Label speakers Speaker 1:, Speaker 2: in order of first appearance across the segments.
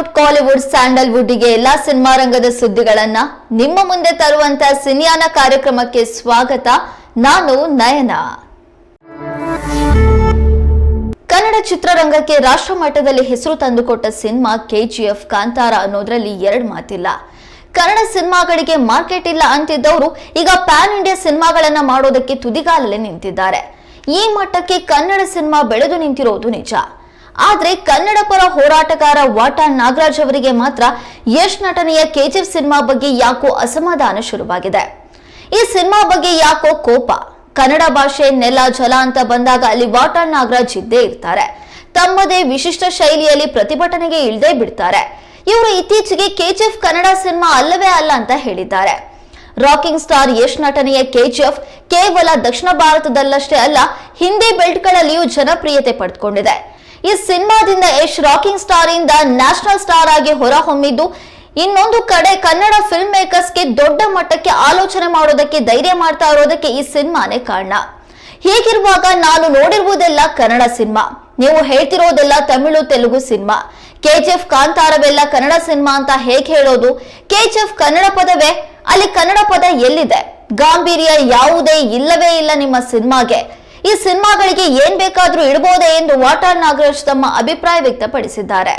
Speaker 1: Bollywood Kollywood, ಸ್ಯಾಂಡಲ್ವುಡ್ಗೆ ಎಲ್ಲಾ cinema ರಂಗದ ಸುದ್ದಿಗಳನ್ನ ನಿಮ್ಮ ಮುಂದೆ ತರುವಂತ ಸಿನಿಯಾನ ಕಾರ್ಯಕ್ರಮಕ್ಕೆ ಸ್ವಾಗತ. ನಾನು ನಯನ. ಕನ್ನಡ ಚಿತ್ರರಂಗಕ್ಕೆ ರಾಷ್ಟ್ರ ಮಟ್ಟದಲ್ಲಿ ಹೆಸರು ತಂದುಕೊಟ್ಟ ಸಿನಿಮಾ ಕೆಜಿಎಫ್ ಕಾಂತಾರ ಅನ್ನೋದ್ರಲ್ಲಿ ಎರಡು ಮಾತಿಲ್ಲ. ಕನ್ನಡ ಸಿನಿಮಾಗಳಿಗೆ ಮಾರ್ಕೆಟ್ ಇಲ್ಲ ಅಂತಿದ್ದವರು ಈಗ ಪ್ಯಾನ್ ಇಂಡಿಯಾ ಸಿನಿಮಾಗಳನ್ನ ಮಾಡೋದಕ್ಕೆ ತುದಿಗಾಲಲ್ಲಿ ನಿಂತಿದ್ದಾರೆ. ಈ ಮಟ್ಟಕ್ಕೆ ಕನ್ನಡ ಸಿನಿಮಾ ಬೆಳೆದು ನಿಂತಿರೋದು ನಿಜ. ಆದ್ರೆ ಕನ್ನಡ ಪರ ಹೋರಾಟಗಾರ ವಾಟಾ ನಾಗರಾಜ್ ಅವರಿಗೆ ಮಾತ್ರ ಯಶ್ ನಟನೆಯ ಕೆಜಿಎಫ್ ಸಿನಿಮಾ ಬಗ್ಗೆ ಯಾಕೋ ಅಸಮಾಧಾನ ಶುರುವಾಗಿದೆ. ಈ ಸಿನಿಮಾ ಬಗ್ಗೆ ಯಾಕೋ ಕೋಪ? ಕನ್ನಡ ಭಾಷೆ ನೆಲ ಜಲ ಅಂತ ಬಂದಾಗ ಅಲ್ಲಿ ವಾಟಾ ನಾಗರಾಜ್ ಇದ್ದೇ ಇರ್ತಾರೆ. ತಮ್ಮದೇ ವಿಶಿಷ್ಟ ಶೈಲಿಯಲ್ಲಿ ಪ್ರತಿಭಟನೆಗೆ ಇಳ್ದೇ ಬಿಡ್ತಾರೆ. ಇವರು ಇತ್ತೀಚೆಗೆ ಕೆಜಿಎಫ್ ಕನ್ನಡ ಸಿನಿಮಾ ಅಲ್ಲವೇ ಅಲ್ಲ ಅಂತ ಹೇಳಿದ್ದಾರೆ. ರಾಕಿಂಗ್ ಸ್ಟಾರ್ ಯಶ್ ನಟನೆಯ ಕೆಜಿಎಫ್ ಕೇವಲ ದಕ್ಷಿಣ ಭಾರತದಲ್ಲಷ್ಟೇ ಅಲ್ಲ, ಹಿಂದಿ ಬೆಲ್ಟ್ಗಳಲ್ಲಿಯೂ ಜನಪ್ರಿಯತೆ ಪಡೆದುಕೊಂಡಿದೆ. ಈ ಸಿನಿಮಾದಿಂದ ಯಶ್ ರಾಕಿಂಗ್ ಸ್ಟಾರ್ ಇಂದ ನ್ಯಾಷನಲ್ ಸ್ಟಾರ್ ಆಗಿ ಹೊರಹೊಮ್ಮಿದ್ದು ಇನ್ನೊಂದು ಕಡೆ ಕನ್ನಡ ಫಿಲ್ಮ್ ಮೇಕರ್ಸ್ಗೆ ದೊಡ್ಡ ಮಟ್ಟಕ್ಕೆ ಆಲೋಚನೆ ಮಾಡೋದಕ್ಕೆ ಧೈರ್ಯ ಮಾಡ್ತಾ ಇರೋದಕ್ಕೆ ಈ ಸಿನಿಮಾನೇ ಕಾರಣ. ಹೀಗಿರುವಾಗ ನಾನು ನೋಡಿರುವುದೆಲ್ಲ ಕನ್ನಡ ಸಿನಿಮಾ. ನೀವು ಹೇಳ್ತಿರೋದೆಲ್ಲ ತಮಿಳು, ತೆಲುಗು ಸಿನಿಮಾ. ಕೆಜಿಎಫ್ ಕಾಂತಾರವೆಲ್ಲ ಕನ್ನಡ ಸಿನಿಮಾ ಅಂತ ಹೇಗೆ ಹೇಳೋದು? ಕೆಜಿಎಫ್ ಕನ್ನಡ ಪದವೇ? ಅಲ್ಲಿ ಕನ್ನಡ ಪದ ಎಲ್ಲಿದೆ? ಗಾಂಭೀರ್ಯ ಯಾವುದೇ ಇಲ್ಲವೇ ಇಲ್ಲ ನಿಮ್ಮ ಸಿನಿಮಾಗೆ. ಈ ಸಿನಿಮಾಗಳಿಗೆ ಏನ್ ಬೇಕಾದ್ರೂ ಇಡಬಹುದೇ ಎಂದು ವಾಟಾಳ್ ನಾಗರಾಜ್ ತಮ್ಮ ಅಭಿಪ್ರಾಯ ವ್ಯಕ್ತಪಡಿಸಿದ್ದಾರೆ.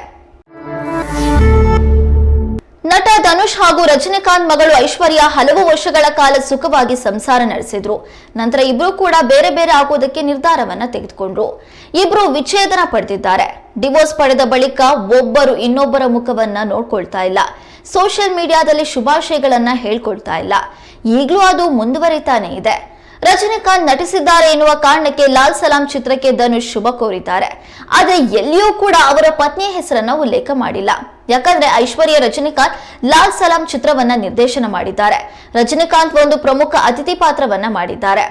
Speaker 1: ನಟ ಧನುಷ್ ಹಾಗೂ ರಜನಿಕಾಂತ್ ಮಗಳು ಐಶ್ವರ್ಯ ಹಲವು ವರ್ಷಗಳ ಕಾಲ ಸುಖವಾಗಿ ಸಂಸಾರ ನಡೆಸಿದ್ರು. ನಂತರ ಇಬ್ರು ಕೂಡ ಬೇರೆ ಬೇರೆ ಆಗೋದಕ್ಕೆ ನಿರ್ಧಾರವನ್ನ ತೆಗೆದುಕೊಂಡ್ರು. ಇಬ್ರು ವಿಚ್ಛೇದನ ಪಡೆದಿದ್ದಾರೆ. ಡಿವೋರ್ಸ್ ಪಡೆದ ಬಳಿಕ ಒಬ್ಬರು ಇನ್ನೊಬ್ಬರ ಮುಖವನ್ನ ನೋಡ್ಕೊಳ್ತಾ ಇಲ್ಲ. ಸೋಷಿಯಲ್ ಮೀಡಿಯಾದಲ್ಲಿ ಶುಭಾಶಯಗಳನ್ನ ಹೇಳ್ಕೊಳ್ತಾ ಇಲ್ಲ. ಈಗಲೂ ಅದು ಮುಂದುವರಿತಾನೆ ಇದೆ. ರಜನಿಕಾಂತ್ ನಟಿಸಿದ್ದಾರೆ ಎನ್ನುವ ಕಾರಣಕ್ಕೆ ಲಾಲ್ ಸಲಾಂ ಚಿತ್ರಕ್ಕೆ ಧನುಷ್ ಶುಭ ಕೋರಿದ್ದಾರೆ. ಆದರೆ ಎಲ್ಲಿಯೂ ಕೂಡ ಅವರ ಪತ್ನಿಯ ಹೆಸರನ್ನ ಉಲ್ಲೇಖ ಮಾಡಿಲ್ಲ. ಯಾಕಂದ್ರೆ ಐಶ್ವರ್ಯ ರಜನಿಕಾಂತ್ ಲಾಲ್ ಸಲಾಂ ಚಿತ್ರವನ್ನ ನಿರ್ದೇಶನ ಮಾಡಿದ್ದಾರೆ. ರಜನಿಕಾಂತ್ ಒಂದು ಪ್ರಮುಖ ಅತಿಥಿ ಪಾತ್ರವನ್ನ ಮಾಡಿದ್ದಾರೆ.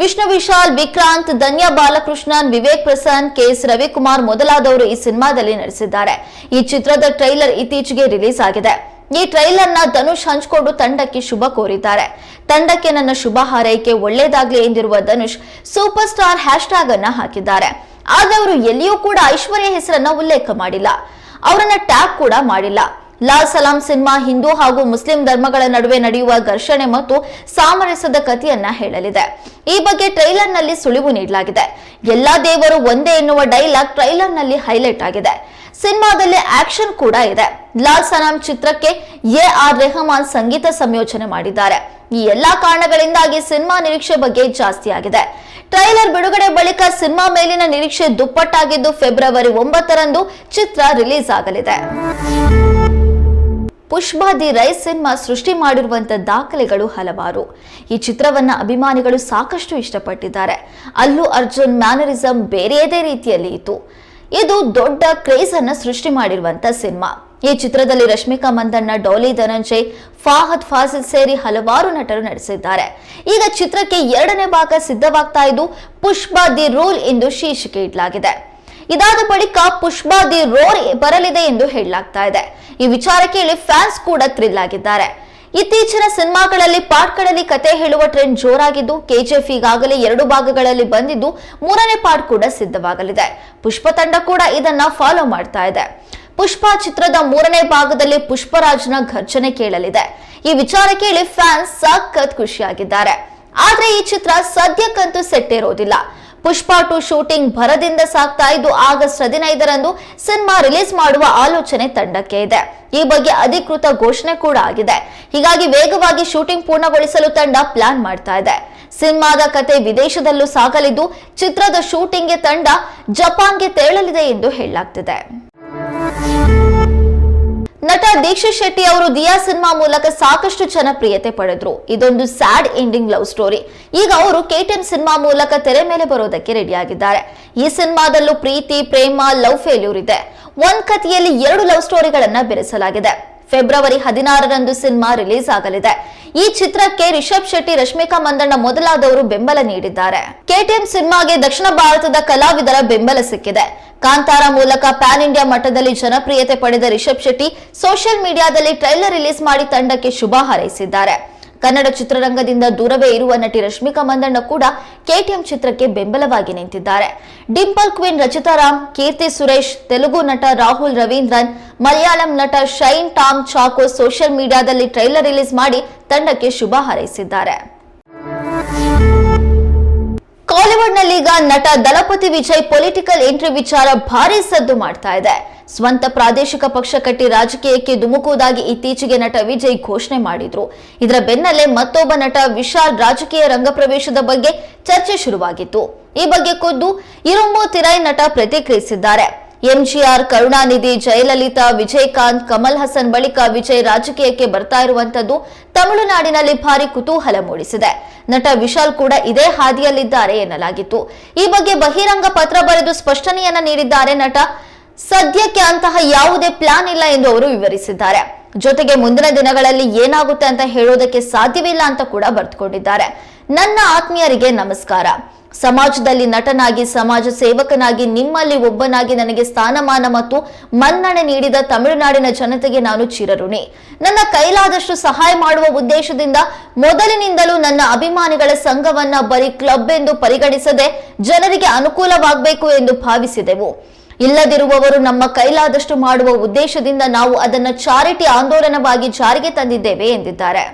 Speaker 1: ವಿಷ್ಣು ವಿಶಾಲ್, ವಿಕ್ರಾಂತ್, ಧನ್ಯ ಬಾಲಕೃಷ್ಣನ್, ವಿವೇಕ್ ಪ್ರಸಾದ್ ಕೆ ಎಸ್ ರವಿಕುಮಾರ್ ಮೊದಲಾದವರು ಈ ಸಿನಿಮಾದಲ್ಲಿ ನಟಿಸಿದ್ದಾರೆ. ಈ ಚಿತ್ರದ ಟ್ರೈಲರ್ ಇತ್ತೀಚೆಗೆ ರಿಲೀಸ್ ಆಗಿದೆ. ಈ ಟ್ರೈಲರ್ನ ಧನುಷ್ ಹಂಚಿಕೊಂಡು ತಂಡಕ್ಕೆ ಶುಭ ಕೋರಿದ್ದಾರೆ. ತಂಡಕ್ಕೆ ನನ್ನ ಶುಭ ಹಾರೈಕೆ ಒಳ್ಳೇದಾಗ್ಲಿ ಎಂದಿರುವ Dhanush super star hashtag ಅನ್ನ ಹಾಕಿದ್ದಾರೆ. ಆದ್ರೆ ಅವರು ಎಲ್ಲಿಯೂ ಕೂಡ ಐಶ್ವರ್ಯ ಹೆಸರನ್ನ ಉಲ್ಲೇಖ ಮಾಡಿಲ್ಲ. ಅವರನ್ನ ಟ್ಯಾಗ್ ಕೂಡ ಮಾಡಿಲ್ಲ. ಲಾಲ್ ಸಲಾಂ ಸಿನಿಮಾ ಹಿಂದೂ ಹಾಗೂ ಮುಸ್ಲಿಂ ಧರ್ಮಗಳ ನಡುವೆ ನಡೆಯುವ ಘರ್ಷಣೆ ಮತ್ತು ಸಾಮರಸ್ಯದ ಕಥೆಯನ್ನ ಹೇಳಲಿದೆ. ಈ ಬಗ್ಗೆ ಟ್ರೈಲರ್ನಲ್ಲಿ ಸುಳಿವು ನೀಡಲಾಗಿದೆ. ಎಲ್ಲಾ ದೇವರು ಒಂದೇ ಎನ್ನುವ ಡೈಲಾಗ್ ಟ್ರೈಲರ್ನಲ್ಲಿ ಹೈಲೈಟ್ ಆಗಿದೆ. ಸಿನಿಮಾದಲ್ಲಿ ಆಕ್ಷನ್ ಕೂಡ ಇದೆ. ಲಾಲ್ ಸನಾಮ್ ಚಿತ್ರಕ್ಕೆ ಎ ಆರ್ ರೆಹಮಾನ್ ಸಂಗೀತ ಸಂಯೋಜನೆ ಮಾಡಿದ್ದಾರೆ. ಈ ಎಲ್ಲಾ ಕಾರಣಗಳಿಂದಾಗಿ ಸಿನಿಮಾ ನಿರೀಕ್ಷೆ ಬಗ್ಗೆ ಜಾಸ್ತಿ ಆಗಿದೆ. ಟ್ರೈಲರ್ ಬಿಡುಗಡೆ ಬಳಿಕ ಸಿನಿಮಾ ಮೇಲಿನ ನಿರೀಕ್ಷೆ ದುಪ್ಪಟ್ಟಾಗಿದ್ದು ಫೆಬ್ರವರಿ ಒಂಬತ್ತರಂದು ಚಿತ್ರ ರಿಲೀಸ್ ಆಗಲಿದೆ. ಪುಷ್ಪಾ ದಿ ರೈಸ್ ಸಿನಿಮಾ ಸೃಷ್ಟಿ ಮಾಡಿರುವಂಥ ದಾಖಲೆಗಳು ಹಲವಾರು. ಈ ಚಿತ್ರವನ್ನ ಅಭಿಮಾನಿಗಳು ಸಾಕಷ್ಟು ಇಷ್ಟಪಟ್ಟಿದ್ದಾರೆ. ಅಲ್ಲೂ ಅರ್ಜುನ್ ಮ್ಯಾನರಿಸಂ ಬೇರೆಯದೇ ರೀತಿಯಲ್ಲಿ ಇತ್ತು. ಇದು ದೊಡ್ಡ ಕ್ರೇಜ್ ಅನ್ನ ಸೃಷ್ಟಿ ಮಾಡಿರುವಂತ ಸಿನಿಮಾ. ಈ ಚಿತ್ರದಲ್ಲಿ ರಶ್ಮಿಕಾ ಮಂದಣ್ಣ, ಡೋಲಿ ಧನಂಜಯ್, ಫಾಹದ್ ಫಾಸಿಲ್ ಸೇರಿ ಹಲವಾರು ನಟರು ನಟಿಸಿದ್ದಾರೆ. ಈಗ ಚಿತ್ರಕ್ಕೆ ಎರಡನೇ ಭಾಗ ಸಿದ್ಧವಾಗ್ತಾ ಇದ್ದು, ಪುಷ್ಪಾ ದಿ ರೂಲ್ ಎಂದು ಶೀರ್ಷಿಕೆ ಇಡಲಾಗಿದೆ. ಇದಾದ ಬಳಿಕ ಪುಷ್ಪಾ ದಿ ರೋಲ್ ಬರಲಿದೆ ಎಂದು ಹೇಳಲಾಗ್ತಾ ಇದೆ. ಈ ವಿಚಾರ ಕೇಳಿ ಫ್ಯಾನ್ಸ್ ಕೂಡ ಥ್ರಿಲ್ ಆಗಿದ್ದಾರೆ. ಇತ್ತೀಚಿನ ಸಿನಿಮಾಗಳಲ್ಲಿ ಪಾಟ್ಗಳಲ್ಲಿ ಕತೆ ಹೇಳುವ ಟ್ರೆಂಡ್ ಜೋರಾಗಿದ್ದು ಕೆಜಿಎಫ್ ಈಗಾಗಲೇ ಎರಡು ಭಾಗಗಳಲ್ಲಿ ಬಂದಿದ್ದು, ಮೂರನೇ ಪಾರ್ಟ್ ಕೂಡ ಸಿದ್ಧವಾಗಲಿದೆ. ಪುಷ್ಪ ತಂಡ ಕೂಡ ಇದನ್ನ ಫಾಲೋ ಮಾಡ್ತಾ ಇದೆ. ಪುಷ್ಪ ಚಿತ್ರದ ಮೂರನೇ ಭಾಗದಲ್ಲಿ ಪುಷ್ಪರಾಜ್ನ ಘರ್ಜನೆ ಕೇಳಲಿದೆ. ಈ ವಿಚಾರ ಕೇಳಿ ಫ್ಯಾನ್ಸ್ ಸಖತ್ ಖುಷಿಯಾಗಿದ್ದಾರೆ. ಆದ್ರೆ ಈ ಚಿತ್ರ ಸದ್ಯಕ್ಕಂತೂ ಸೆಟ್ ಇರೋದಿಲ್ಲ ಪುಷ್ಪ ಟು ಶೂಟಿಂಗ್ ಭರದಿಂದ ಸಾಗ್ತಾ ಇದ್ದು ಆಗಸ್ಟ್ ಹದಿನೈದರಂದು ಸಿನಿಮಾ ರಿಲೀಸ್ ಮಾಡುವ ಆಲೋಚನೆ ತಂಡಕ್ಕೆ ಇದೆ. ಈ ಬಗ್ಗೆ ಅಧಿಕೃತ ಘೋಷಣೆ ಕೂಡ ಆಗಿದೆ. ಹೀಗಾಗಿ ವೇಗವಾಗಿ ಶೂಟಿಂಗ್ ಪೂರ್ಣಗೊಳಿಸಲು ತಂಡ ಪ್ಲಾನ್ ಮಾಡ್ತಾ ಇದೆ. ಸಿನಿಮಾದ ಕತೆ ವಿದೇಶದಲ್ಲೂ ಸಾಗಲಿದ್ದು ಚಿತ್ರದ ಶೂಟಿಂಗ್ಗೆ ತಂಡ ಜಪಾನ್ಗೆ ತೆರಳಲಿದೆ ಎಂದು ಹೇಳಲಾಗ್ತಿದೆ. ನಟ ದೀಕ್ಷಿತ್ ಶೆಟ್ಟಿ ಅವರು ದಿಯಾ ಸಿನಿಮಾ ಮೂಲಕ ಸಾಕಷ್ಟು ಜನಪ್ರಿಯತೆ ಪಡೆದ್ರು. ಇದೊಂದು ಸ್ಯಾಡ್ ಎಂಡಿಂಗ್ ಲವ್ ಸ್ಟೋರಿ. ಈಗ ಅವರು ಕೆಟಿಎಂ ಸಿನಿಮಾ ಮೂಲಕ ತೆರೆ ಮೇಲೆ ಬರೋದಕ್ಕೆ ರೆಡಿಯಾಗಿದ್ದಾರೆ. ಈ ಸಿನಿಮಾದಲ್ಲೂ ಪ್ರೀತಿ, ಪ್ರೇಮ, ಲವ್ ಫೇಲ್ಯೂರ್ ಇದೆ. ಒಂದ್ ಕಥೆಯಲ್ಲಿ ಎರಡು ಲವ್ ಸ್ಟೋರಿಗಳನ್ನ ಬೆರೆಸಲಾಗಿದೆ. ಫೆಬ್ರವರಿ ಹದಿನಾರರಂದು ಸಿನಿಮಾ ರಿಲೀಸ್ ಆಗಲಿದೆ. ಈ ಚಿತ್ರಕ್ಕೆ ರಿಷಬ್ ಶೆಟ್ಟಿ, ರಶ್ಮಿಕಾ ಮಂದಣ್ಣ ಮೊದಲಾದವರು ಬೆಂಬಲ ನೀಡಿದ್ದಾರೆ. ಕೆಟಿಎಂ ಸಿನಿಮಾಗೆ ದಕ್ಷಿಣ ಭಾರತದ ಕಲಾವಿದರ ಬೆಂಬಲ ಸಿಕ್ಕಿದೆ. ಕಾಂತಾರ ಮೂಲಕ ಪ್ಯಾನ್ ಇಂಡಿಯಾ ಮಟ್ಟದಲ್ಲಿ ಜನಪ್ರಿಯತೆ ಪಡೆದ ರಿಷಬ್ ಶೆಟ್ಟಿ ಸೋಷಿಯಲ್ ಮೀಡಿಯಾದಲ್ಲಿ ಟ್ರೈಲರ್ ರಿಲೀಸ್ ಮಾಡಿ ತಂಡಕ್ಕೆ ಶುಭ ಹಾರೈಸಿದ್ದಾರೆ. ಕನ್ನಡ ಚಿತ್ರರಂಗದಿಂದ ದೂರವೇ ಇರುವ ನಟಿ ರಶ್ಮಿಕಾ ಮಂದಣ್ಣ ಕೂಡ ಕೆಟಿಎಂ ಚಿತ್ರಕ್ಕೆ ಬೆಂಬಲವಾಗಿ ನಿಂತಿದ್ದಾರೆ. ಡಿಂಪಲ್ ಕ್ವೀನ್ ರಚಿತಾ ರಾಮ್, ಕೀರ್ತಿ ಸುರೇಶ್, ತೆಲುಗು ನಟ ರಾಹುಲ್ ರವೀಂದ್ರನ್, ಮಲಯಾಳಂ ನಟ ಶೈನ್ ಟಾಮ್ ಚಾಕೋ ಸೋಷಿಯಲ್ ಮೀಡಿಯಾದಲ್ಲಿ ಟ್ರೈಲರ್ ರಿಲೀಸ್ ಮಾಡಿ ತಂಡಕ್ಕೆ ಶುಭ ಹಾರೈಸಿದ್ದಾರೆ. ಕಾಲಿವುಡ್ನಲ್ಲೀಗ ನಟ ದಳಪತಿ ವಿಜಯ್ ಪೊಲಿಟಿಕಲ್ ಎಂಟ್ರಿ ವಿಚಾರ ಭಾರಿ ಸದ್ದು ಮಾಡ್ತಾ ಇದೆ. ಸ್ವಂತ ಪ್ರಾದೇಶಿಕ ಪಕ್ಷ ಕಟ್ಟಿ ರಾಜಕೀಯಕ್ಕೆ ಧುಮುಕುವುದಾಗಿ ಇತ್ತೀಚೆಗೆ ನಟ ವಿಜಯ್ ಘೋಷಣೆ ಮಾಡಿದ್ರು. ಇದರ ಬೆನ್ನಲ್ಲೇ ಮತ್ತೊಬ್ಬ ನಟ ವಿಶಾಲ್ ರಾಜಕೀಯ ರಂಗಪ್ರವೇಶದ ಬಗ್ಗೆ ಚರ್ಚೆ ಶುರುವಾಗಿತ್ತು. ಈ ಬಗ್ಗೆ ಖುದ್ದು ಇರುಂಬು ತಿರೈ ನಟ ಪ್ರತಿಕ್ರಿಯಿಸಿದ್ದಾರೆ. ಎಂಜಿಆರ್ ಕರುಣಾನಿಧಿ ಜಯಲಲಿತಾ, ವಿಜಯಕಾಂತ್, ಕಮಲ್ ಹಸನ್ ಬಳಿಕ ವಿಜಯ್ ರಾಜಕೀಯಕ್ಕೆ ಬರ್ತಾ ಇರುವಂತದ್ದು ತಮಿಳುನಾಡಿನಲ್ಲಿ ಭಾರಿ ಕುತೂಹಲ ಮೂಡಿಸಿದೆ. ನಟ ವಿಶಾಲ್ ಕೂಡ ಇದೇ ಹಾದಿಯಲ್ಲಿದ್ದಾರೆ ಎನ್ನಲಾಗಿತ್ತು. ಈ ಬಗ್ಗೆ ಬಹಿರಂಗ ಪತ್ರ ಬರೆದು ಸ್ಪಷ್ಟನೆಯನ್ನ ನೀಡಿದ್ದಾರೆ ನಟ. ಸದ್ಯಕ್ಕೆ ಅಂತಹ ಯಾವುದೇ ಪ್ಲಾನ್ ಇಲ್ಲ ಎಂದು ಅವರು ವಿವರಿಸಿದ್ದಾರೆ. ಜೊತೆಗೆ ಮುಂದಿನ ದಿನಗಳಲ್ಲಿ ಏನಾಗುತ್ತೆ ಅಂತ ಹೇಳೋದಕ್ಕೆ ಸಾಧ್ಯವಿಲ್ಲ ಅಂತ ಕೂಡ ಬರೆದುಕೊಂಡಿದ್ದಾರೆ. ನನ್ನ ಆತ್ಮೀಯರಿಗೆ ನಮಸ್ಕಾರ. ಸಮಾಜದಲ್ಲಿ ನಟನಾಗಿ, ಸಮಾಜ ಸೇವಕನಾಗಿ, ನಿಮ್ಮಲ್ಲಿ ಒಬ್ಬನಾಗಿ ನನಗೆ ಸ್ಥಾನಮಾನ ಮತ್ತು ಮನ್ನಣೆ ನೀಡಿದ ತಮಿಳುನಾಡಿನ ಜನತೆಗೆ ನಾನು ಚಿರಋಣಿ. ನನ್ನ ಕೈಲಾದಷ್ಟು ಸಹಾಯ ಮಾಡುವ ಉದ್ದೇಶದಿಂದ ಮೊದಲಿನಿಂದಲೂ ನನ್ನ ಅಭಿಮಾನಿಗಳ ಸಂಘವನ್ನ ಬರೀ ಕ್ಲಬ್ ಎಂದು ಪರಿಗಣಿಸದೆ ಜನರಿಗೆ ಅನುಕೂಲವಾಗಬೇಕು ಎಂದು ಭಾವಿಸಿದೆವು. ಇಲ್ಲದಿರುವವರು ನಮ್ಮ ಕೈಲಾದಷ್ಟು ಮಾಡುವ ಉದ್ದೇಶದಿಂದ ನಾವು ಅದನ್ನು ಚಾರಿಟಿ ಆಂದೋಲನವಾಗಿ ಜಾರಿಗೆ ತಂದಿದ್ದೇವೆ ಎಂದಿದ್ದಾರೆ.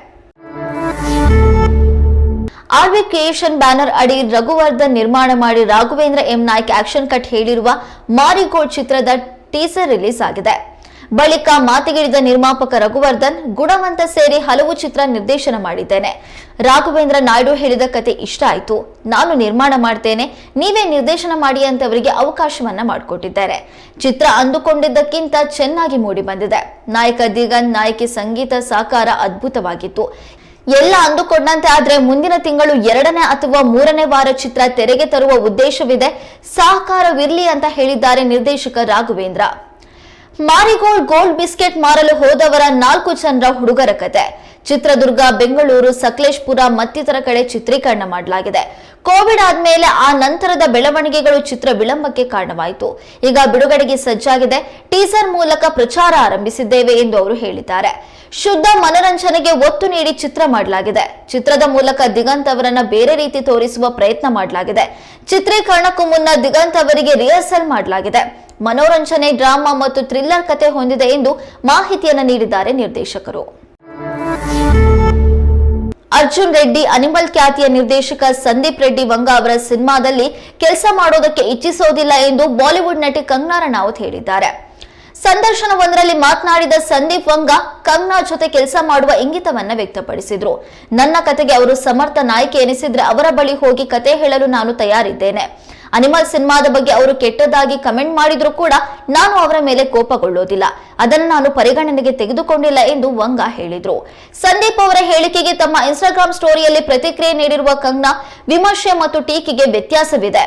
Speaker 1: ಆರ್ವಿ ಕ್ರಿಯೇಷನ್ ಬ್ಯಾನರ್ ಅಡಿ ರಘುವರ್ಧನ್ ನಿರ್ಮಾಣ ಮಾಡಿ Raghavendra M Naik action cut ಹೇಳಿರುವ ಮಾರಿಗೋಲ್ಡ್ ಚಿತ್ರದ ಟೀಸರ್ ರಿಲೀಸ್ ಆಗಿದೆ. ಬಳಿಕ ಮಾತಿಗಿಳಿದ ನಿರ್ಮಾಪಕ ರಘುವರ್ಧನ್, ಗುಣವಂತ ಸೇರಿ ಹಲವು ಚಿತ್ರ ನಿರ್ದೇಶನ ಮಾಡಿದ್ದೇನೆ. ರಾಘವೇಂದ್ರ ನಾಯ್ಡು ಹೇಳಿದ ಕತೆ ಇಷ್ಟ ಆಯ್ತು. ನಾನು ನಿರ್ಮಾಣ ಮಾಡ್ತೇನೆ. ನೀವೇ ನಿರ್ದೇಶನ ಮಾಡಿ ಅಂತ ಅವರಿಗೆ ಅವಕಾಶವನ್ನ ಮಾಡಿಕೊಟ್ಟಿದ್ದಾರೆ. ಚಿತ್ರ ಅಂದುಕೊಂಡಿದ್ದಕ್ಕಿಂತ ಚೆನ್ನಾಗಿ ಮೂಡಿ ಬಂದಿದೆ ನಾಯಕ ದಿಗನ್ ನಾಯಕಿ ಸಂಗೀತ ಸಾಕಾರ ಅದ್ಭುತವಾಗಿತ್ತು. ಎಲ್ಲ ಅಂದುಕೊಂಡಂತೆ ಆದ್ರೆ ಮುಂದಿನ ತಿಂಗಳು ಎರಡನೇ ಅಥವಾ ಮೂರನೇ ವಾರ ಚಿತ್ರ ತೆರೆಗೆ ತರುವ ಉದ್ದೇಶವಿದೆ. ಸಹಕಾರವಿರಲಿ ಅಂತ ಹೇಳಿದ್ದಾರೆ ನಿರ್ದೇಶಕ ರಾಘವೇಂದ್ರ. ಮಾರಿಗೋಲ್ಡ್, ಗೋಲ್ಡ್ ಬಿಸ್ಕೆಟ್ ಮಾರಲು ಹೋದವರ ನಾಲ್ಕು ಜನರ ಹುಡುಗರ ಕತೆ. ಚಿತ್ರದುರ್ಗ, ಬೆಂಗಳೂರು, ಸಕಲೇಶ್ಪುರ ಮತ್ತಿತರ ಕಡೆ ಚಿತ್ರೀಕರಣ ಮಾಡಲಾಗಿದೆ. ಕೋವಿಡ್ ಆದ್ಮೇಲೆ ಆ ನಂತರದ ಬೆಳವಣಿಗೆಗಳು ಚಿತ್ರ ವಿಳಂಬಕ್ಕೆ ಕಾರಣವಾಯಿತು. ಈಗ ಬಿಡುಗಡೆಗೆ ಸಜ್ಜಾಗಿದೆ. ಟೀಸರ್ ಮೂಲಕ ಪ್ರಚಾರ ಆರಂಭಿಸಿದ್ದೇವೆ ಎಂದು ಅವರು ಹೇಳಿದ್ದಾರೆ. ಶುದ್ಧ ಮನರಂಜನೆಗೆ ಒತ್ತು ನೀಡಿ ಚಿತ್ರ ಮಾಡಲಾಗಿದೆ. ಚಿತ್ರದ ಮೂಲಕ ದಿಗಂತ್ ಅವರನ್ನ ಬೇರೆ ರೀತಿ ತೋರಿಸುವ ಪ್ರಯತ್ನ ಮಾಡಲಾಗಿದೆ. ಚಿತ್ರೀಕರಣಕ್ಕೂ ಮುನ್ನ ದಿಗಂತ್ ಅವರಿಗೆ ರಿಹರ್ಸಲ್ ಮಾಡಲಾಗಿದೆ. ಮನೋರಂಜನೆ, ಡ್ರಾಮಾ ಮತ್ತು ಥ್ರಿಲ್ಲರ್ ಕತೆ ಹೊಂದಿದೆ ಎಂದು ಮಾಹಿತಿಯನ್ನು ನೀಡಿದ್ದಾರೆ ನಿರ್ದೇಶಕರು. ಅರ್ಜುನ್ ರೆಡ್ಡಿ, ಅನಿಮಲ್ ಖ್ಯಾತಿಯ ನಿರ್ದೇಶಕ ಸಂದೀಪ್ ರೆಡ್ಡಿ ವಂಗ ಅವರ ಸಿನಿಮಾದಲ್ಲಿ ಕೆಲಸ ಮಾಡೋದಕ್ಕೆ ಇಚ್ಛಿಸೋದಿಲ್ಲ ಎಂದು ಬಾಲಿವುಡ್ ನಟಿ ಕಂಗನಾ ರಣಾವತ್ ಹೇಳಿದ್ದಾರೆ. ಸಂದರ್ಶನವೊಂದರಲ್ಲಿ ಮಾತನಾಡಿದ ಸಂದೀಪ್ ವಂಗ, ಕಂಗ್ನಾ ಜೊತೆ ಕೆಲಸ ಮಾಡುವ ಇಂಗಿತವನ್ನ ವ್ಯಕ್ತಪಡಿಸಿದ್ರು. ನನ್ನ ಕತೆಗೆ ಅವರು ಸಮರ್ಥ ನಾಯಕಿ ಎನಿಸಿದ್ರೆ ಅವರ ಬಳಿ ಹೋಗಿ ಕತೆ ಹೇಳಲು ನಾನು ತಯಾರಿದ್ದೇನೆ. ಅನಿಮಲ್ ಸಿನಿಮಾದ ಬಗ್ಗೆ ಅವರು ಕೆಟ್ಟದಾಗಿ ಕಮೆಂಟ್ ಮಾಡಿದ್ರು ಕೂಡ ನಾನು ಅವರ ಮೇಲೆ ಕೋಪಗೊಳ್ಳೋದಿಲ್ಲ ಅದನ್ನು ನಾನು ಪರಿಗಣನೆಗೆ ತೆಗೆದುಕೊಂಡಿಲ್ಲ ಎಂದು ವಂಗ ಹೇಳಿದ್ರು. ಸಂದೀಪ್ ಅವರ ಹೇಳಿಕೆಗೆ ತಮ್ಮ ಇನ್ಸ್ಟಾಗ್ರಾಮ್ ಸ್ಟೋರಿಯಲ್ಲಿ ಪ್ರತಿಕ್ರಿಯೆ ನೀಡಿರುವ ಕಂಗ್ನಾ ವಿಮರ್ಶೆ ಮತ್ತು ಟೀಕೆಗೆ ವ್ಯತ್ಯಾಸವಿದೆ.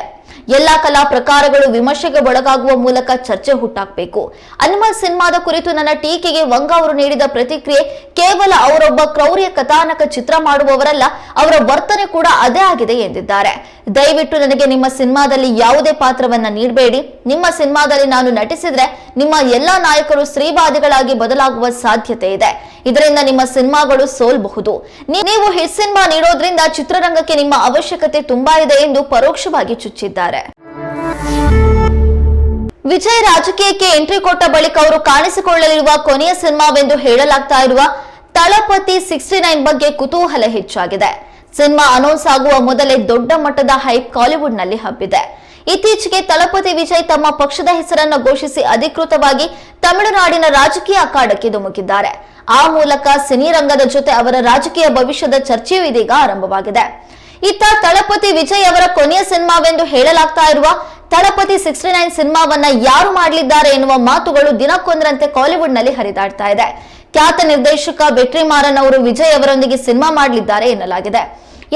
Speaker 1: ಎಲ್ಲಾ ಕಲಾ ಪ್ರಕಾರಗಳು ವಿಮರ್ಶೆಗೆ ಒಳಗಾಗುವ ಮೂಲಕ ಚರ್ಚೆ ಹುಟ್ಟಾಕಬೇಕು. ಅನಿಮಲ್ ಸಿನಿಮಾದ ಕುರಿತು ನನ್ನ ಟೀಕೆಗೆ ವಂಗ ಅವರು ನೀಡಿದ ಪ್ರತಿಕ್ರಿಯೆ, ಕೇವಲ ಅವರೊಬ್ಬ ಕ್ರೌರ್ಯ ಕಥಾನಕ ಚಿತ್ರ ಮಾಡುವವರಲ್ಲ, ಅವರ ವರ್ತನೆ ಕೂಡ ಅದೇ ಆಗಿದೆ ಎಂದಿದ್ದಾರೆ. ದಯವಿಟ್ಟು ನನಗೆ ನಿಮ್ಮ ಸಿನಿಮಾದಲ್ಲಿ ಯಾವುದೇ ಪಾತ್ರವನ್ನ ನೀಡಬೇಡಿ. ನಿಮ್ಮ ಸಿನಿಮಾದಲ್ಲಿ ನಾನು ನಟಿಸಿದ್ರೆ ನಿಮ್ಮ ಎಲ್ಲಾ ನಾಯಕರು ಸ್ತ್ರೀವಾದಿಗಳಾಗಿ ಬದಲಾಗುವ ಸಾಧ್ಯತೆ ಇದೆ. ಇದರಿಂದ ನಿಮ್ಮ ಸಿನಿಮಾಗಳು ಸೋಲ್ಬಹುದು. ನೀವು ಹಿಟ್ ಸಿನಿಮಾ ನೀಡೋದ್ರಿಂದ ಚಿತ್ರರಂಗಕ್ಕೆ ನಿಮ್ಮ ಅವಶ್ಯಕತೆ ತುಂಬಾ ಇದೆ ಎಂದು ಪರೋಕ್ಷವಾಗಿ ಚುಚ್ಚಿದ್ದಾರೆ. ವಿಜಯ್ ರಾಜಕೀಯಕ್ಕೆ ಎಂಟ್ರಿ ಕೊಟ್ಟ ಬಳಿಕ ಅವರು ಕಾಣಿಸಿಕೊಳ್ಳಲಿರುವ ಕೊನೆಯ ಸಿನಿಮಾವೆಂದು ಹೇಳಲಾಗ್ತಾ ಇರುವ ತಳಪತಿ ಸಿಕ್ಸ್ಟಿ ನೈನ್ ಬಗ್ಗೆ ಕುತೂಹಲ ಹೆಚ್ಚಾಗಿದೆ. ಸಿನಿಮಾ ಅನೌನ್ಸ್ ಆಗುವ ಮೊದಲೇ ದೊಡ್ಡ ಮಟ್ಟದ ಹೈಪ್ ಕಾಲಿವುಡ್ನಲ್ಲಿ ಹಬ್ಬಿದೆ. ಇತ್ತೀಚೆಗೆ ತಳಪತಿ ವಿಜಯ್ ತಮ್ಮ ಪಕ್ಷದ ಹೆಸರನ್ನು ಘೋಷಿಸಿ ಅಧಿಕೃತವಾಗಿ ತಮಿಳುನಾಡಿನ ರಾಜಕೀಯ ಅಖಾಡಕ್ಕೆ ಧುಮುಕಿದ್ದಾರೆ. ಆ ಮೂಲಕ ಸಿನಿ ರಂಗದ ಜೊತೆ ಅವರ ರಾಜಕೀಯ ಭವಿಷ್ಯದ ಚರ್ಚೆಯೂ ಇದೀಗ ಆರಂಭವಾಗಿದೆ. ಇತ್ತ ತಳಪತಿ ವಿಜಯ್ ಅವರ ಕೊನೆಯ ಸಿನಿಮಾವೆಂದು ಹೇಳಲಾಗ್ತಾ ಇರುವ ತಳಪತಿ ಸಿಕ್ಸ್ಟಿ ನೈನ್ ಸಿನಿಮಾವನ್ನ ಯಾರು ಮಾಡಲಿದ್ದಾರೆ ಎನ್ನುವ ಮಾತುಗಳು ದಿನಕ್ಕೊಂದರಂತೆ ಕಾಲಿವುಡ್ನಲ್ಲಿ ಹರಿದಾಡ್ತಾ ಇದೆ. ಖ್ಯಾತ ನಿರ್ದೇಶಕ ವೆಟ್ರಿಮಾರನ್ ಅವರು ವಿಜಯ್ ಅವರೊಂದಿಗೆ ಸಿನಿಮಾ ಮಾಡಲಿದ್ದಾರೆ ಎನ್ನಲಾಗಿದೆ.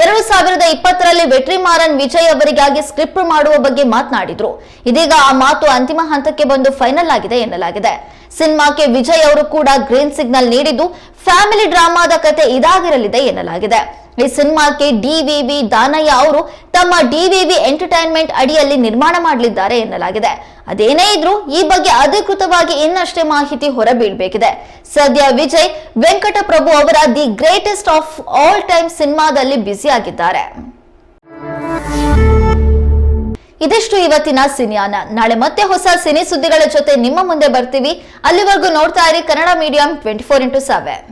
Speaker 1: ಎರಡು ಸಾವಿರದ ಇಪ್ಪತ್ತರಲ್ಲಿ ವೆಟ್ರಿ ಮಾರನ್ ವಿಜಯ್ ಅವರಿಗಾಗಿ ಸ್ಕ್ರಿಪ್ಟ್ ಮಾಡುವ ಬಗ್ಗೆ ಮಾತನಾಡಿದ್ರು. ಇದೀಗ ಆ ಮಾತು ಅಂತಿಮ ಹಂತಕ್ಕೆ ಬಂದು ಫೈನಲ್ ಆಗಿದೆ ಎನ್ನಲಾಗಿದೆ. ಸಿನಿಮಾಕ್ಕೆ ವಿಜಯ್ ಅವರು ಕೂಡ ಗ್ರೀನ್ ಸಿಗ್ನಲ್ ನೀಡಿದ್ದು ಫ್ಯಾಮಿಲಿ ಡ್ರಾಮಾದ ಕತೆ ಇದಾಗಿರಲಿದೆ ಎನ್ನಲಾಗಿದೆ. ಈ ಸಿನಿಮಾಕ್ಕೆ ಡಿವಿವಿ ದಾನಯ್ಯ ಅವರು ತಮ್ಮ ಡಿವಿವಿ ಎಂಟರ್ಟೈನ್ಮೆಂಟ್ ಅಡಿಯಲ್ಲಿ ನಿರ್ಮಾಣ ಮಾಡಲಿದ್ದಾರೆ ಎನ್ನಲಾಗಿದೆ. ಅದೇನೇ ಇದ್ರೂ ಈ ಬಗ್ಗೆ ಅಧಿಕೃತವಾಗಿ ಇನ್ನಷ್ಟೇ ಮಾಹಿತಿ ಹೊರಬೀಳ್ಬೇಕಿದೆ. ಸದ್ಯ ವಿಜಯ್ ವೆಂಕಟಪ್ರಭು ಅವರ the greatest of all time ಸಿನಿಮಾದಲ್ಲಿ ಬ್ಯುಸಿಯಾಗಿದ್ದಾರೆ. ಇದಿಷ್ಟು ಇವತ್ತಿನ ಸಿನಿಯಾನ. ನಾಳೆ ಮತ್ತೆ ಹೊಸ ಸಿನಿ ಸುದ್ದಿಗಳ ಜೊತೆ ನಿಮ್ಮ ಮುಂದೆ ಬರ್ತೀವಿ. ಅಲ್ಲಿವರೆಗೂ ನೋಡ್ತಾ ಇರಿ Kannada medium twenty four into seven